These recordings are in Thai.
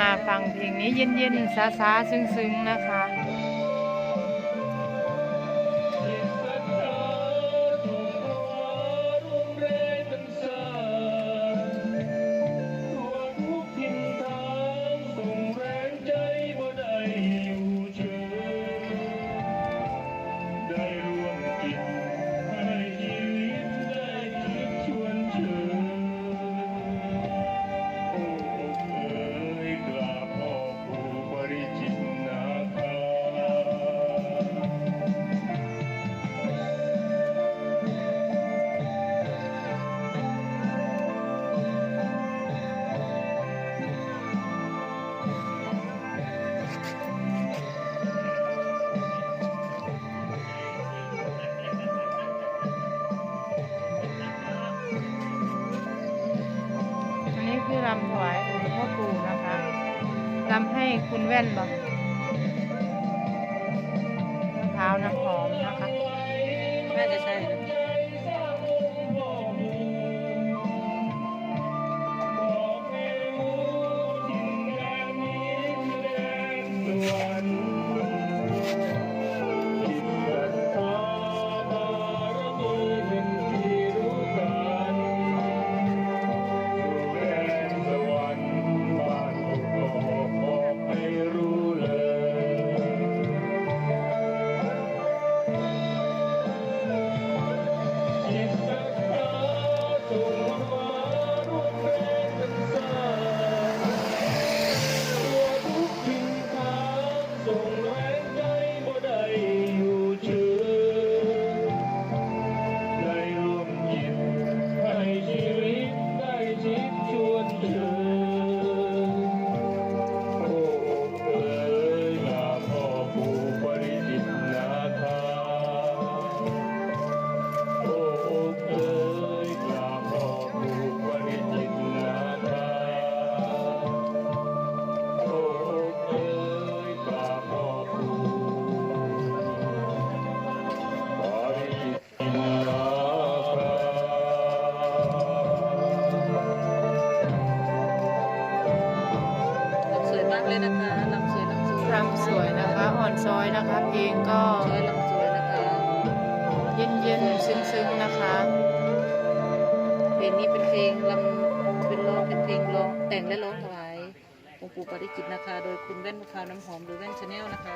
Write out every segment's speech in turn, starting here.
มาฟังเพลงนี้เย็นๆซาๆซึ้งๆนะคะำให้คุณแว่นบอกมะพร้าวน้ำหอมนะคะ น่าจะใช่นะ เลยนะคะลำสวยลำสวยรำสวยนะคะ อ่อนซอยนะคะ เพลงก็สวยลำสวยนะคะ เย็นๆซึ้งๆนะคะ เพลงนี้เป็นเพลงลำเป็นร้องเป็นเพลงร้องแต่งและร้องถวายองค์ปู่ปาริจิตนะคะ โดยคุณแว่นมะพร้าวน้ำหอมหรือแว่นชาแนลนะคะ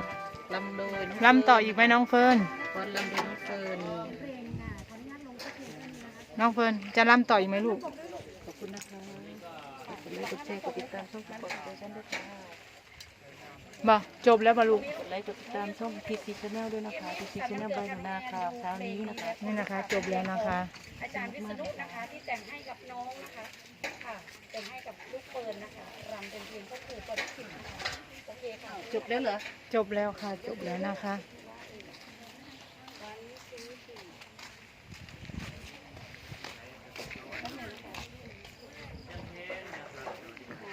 ลำโดยน้งรำต่ออีกไหมน้องเฟิร์นวันลำโดยน้องเฟิร์นน้องเฟิร์นจะรำต่ออีกไหมลูกขอบคุณนะคะขอบคุณกดแชร์กดติดตามช่องสปอร์ตสเตชันด้วยค่ะ บ่จบแล้วบ่ลูกกดไลค์กดติดตามช่องพีซีชาแนลด้วยนะคะพีซีชาแนลใบหน้าค่ะเช้านี้นะคะนี่นะคะ จบแล้วนะคะ อาจารย์วิษณุนะคะ ที่แต่งให้กับน้องนะคะ ค่ะ แต่งให้กับลูกเฟิร์นนะคะรำเป็นเพลงก็คือปริขินนะคะโอเคค่ะ จบแล้วเหรอ จบแล้วค่ะ จบแล้วนะคะ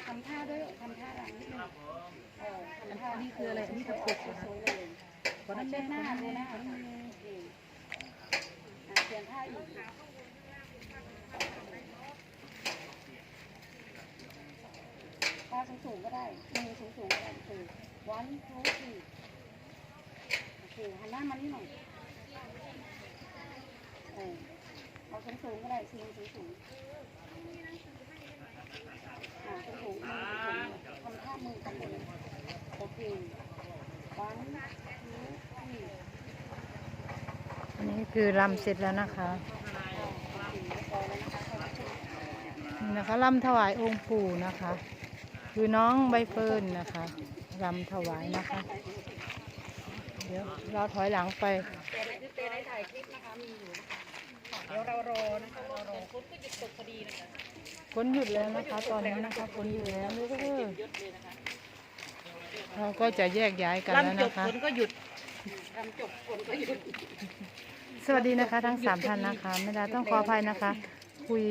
ทำท่าด้วยทำท่ารำนิดนึงเออทำท่า อั นนี้คืออะไรอันนี้คือปกเหรอคะสวยๆเลยวันมันั้นนเดิใช่นไหหมน้าเดินหน้าค่ะโอเคอะเปลี่ยนท่าอีกท่าสูงๆก็ได้มือสูงๆก็ได้คือ one two three โอเคหันหน้ามานี่หน่อยเออเอาสูงๆก็ได้สูงสูงสูงอ่าสูงสูงมือสูงทำท่ามือกันเลยโอเค one two three อันนี้คือรำเสร็จแล้วนะคะนี่นะคะรำถวายองค์ปู่นะคะ คือน้องใบเฟิร์นนะคะรำถวายนะคะ เดี๋ยวเราถอยหลังไปแต่ในคือเตได้ถ่ายคลิปนะคะมีอยู่นะคะเดี๋ยวเรารอนะคะเรารอคุณก็หยุดตกพอดีนะคะฝนหยุดแล้วนะคะ ตอนนี้นะคะฝนหยุดแล้วเด้อ เราก็จะแยกย้ายกันแล้วลำจบนะคะ ฝนก็หยุดทำจบคนก็หยุด สวัสดีนะคะทั้งสามท่านนะคะไม่ได้ต้องขออภัยนะคะ คุย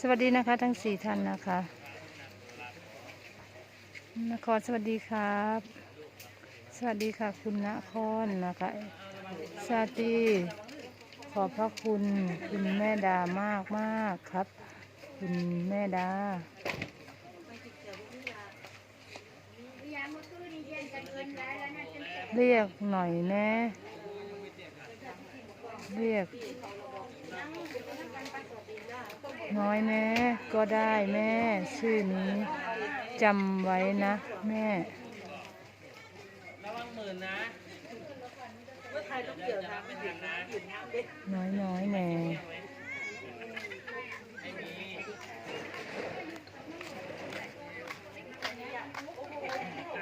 สวัสดีนะคะ ทั้งสี่ท่านนะคะนครสวัสดีครับ สวัสดีค่ะคุณนครนะคะชาตรี ขอบพระคุณคุณแม่ดามากมากครับ คุณแม่ดา เรียกหน่อยแน่เรียก น้อยแน่ก็ได้แม่ ชื่อนี้จำไว้นะ แม่ ระวังหมื่นนะ เมื่อไทยต้องเกี่ยวทางเป็นหญิงนะน้อยน้อยแน่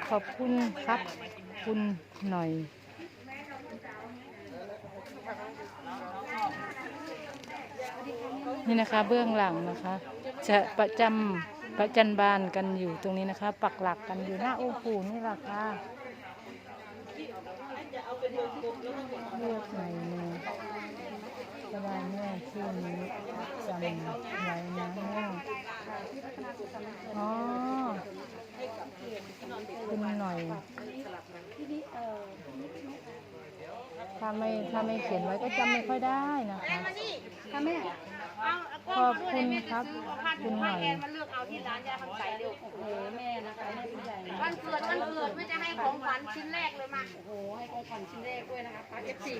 ขอบคุณครับคุณหน่อยนี่นะคะเบื้องหลังนะคะ จะประจำประจันบานกันอยู่ตรงนี้นะคะ ปักหลักกันอยู่หน้าโองค์ปู่นี่แหละค่ะ เลือกไหนเนี่ยก็ได้แม่ชื่อนี้จำไว้นะแม่อ๋อคุณหน่อยถ้าไม่ถ้าไม่เขียนไว้ก็จำไม่ค่อยได้นะคะค่ะแม่ ขอบคุณครับคุณหน่อยมาเลือกเอาที่ร้านยาทำใสเร็วโอ้โหแม่นะคะแม่ผู้ใหญ่นะวันเกิดวันเกิดไม่จะให้ของขวัญชิ้นแรกเลยมาโอ้โหให้ของขวัญชิ้นแรกด้วยนะคะพาเอฟซี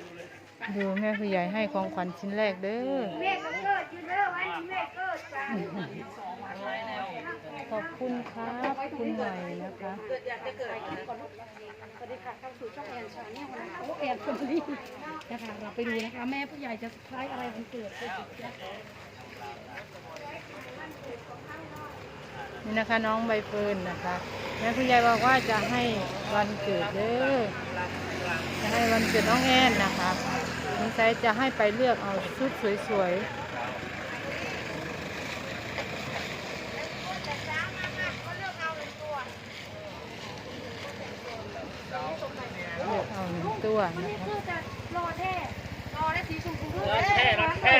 ดูแม่ผู้ใหญ่ให้ของขวัญชิ้นแรกเด้อแม่ก็เกิดอยู่เด้อวันที่แม่เกิดจ้าขอบคุณครับคุณหน่อยนะคะเกิดอยากจะเกิดคลิปก่อนลูกสวัสดีค่ะเข้าสู่ช่องแอนชาแนลนะคะโอ้แอนคนนี้นะคะเราไปดูนะคะแม่ผู้ใหญ่จะคล้ายอะไรวันเกิดนะคะ นี่นะคะน้องใบเฟิร์นนะคะแม่ผู้ใหญ่บอกว่าจะให้วันเกิดเด้อจะให้วันเกิดน้องแอนนะคะสงสัยจะให้ไปเลือกเอาชุดสวยๆเลือกเอาหนึ่งตัวนะคะ คือจะรอแท้รอได้สีชมพู รักแค่รักแค่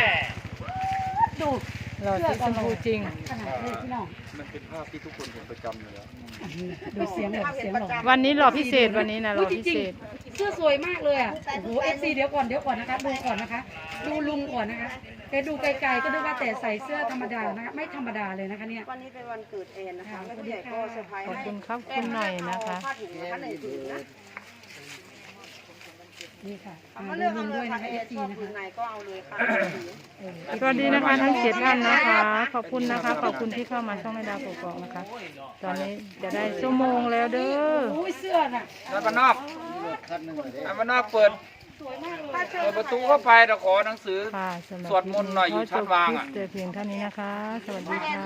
ดู หล่อที่ชมพูจริง ขนาดนี้พี่น้องมันเป็นภาพที่ทุกคนเห็นประจำอยู่แล้วดูเสียงแบบเสียงหล่อวันนี้หล่อพิเศษวันนี้นะหล่อุ๊อยจพิริงเศษๆเสื้อสวยมากเลยอะโอ้โหเอฟซีเดี๋ยวก่อนเดี๋ยวก่อนนะคะดูก่อนนะคะ ดูลุงก่อนนะคะแกดูไกลๆก็ดูว่าแต่ใส่เสื้อธรรมดานะคะไม่ธรรมดาเลยนะคะเนี่ย วันนี้เป็นวันเกิดแอนนะคะค่ะแม่ผู้ใหญ่ก็เซอร์ไพรส์ขอบให้คุณครับคุณหน่อยนะคะ ผ้าถุงนะคะในถุงนะ นี่ค่ะเอาอ่ามาดูเลือกลุเอางเลด้วยยค่ะนะคะแอเอนฟซีชอบนะถุงคะไหนก็เอาเลยค่ะเออสวัสดีนะคะทั้งเจ็ดท่านนะคะ ขอบคุณนะคะ ขอบคุณที่เข้ามาช่องในดาวกกอกนะคะ ตอนนี้จะได้ชั่วโมงแล้วเด้ออุ้ยเสื้อน่ะแล้วบ้านนอกแล้วบ้านนอกเปิดเปิดประตูเข้าไปเราขอหนังสือ ค่ะสำหรับสวดมนต์หน่อยอยู่ชั้นวางอะขจบคลิปแต่เพียงเท่านี้นะคะ สวัสดีค่ะ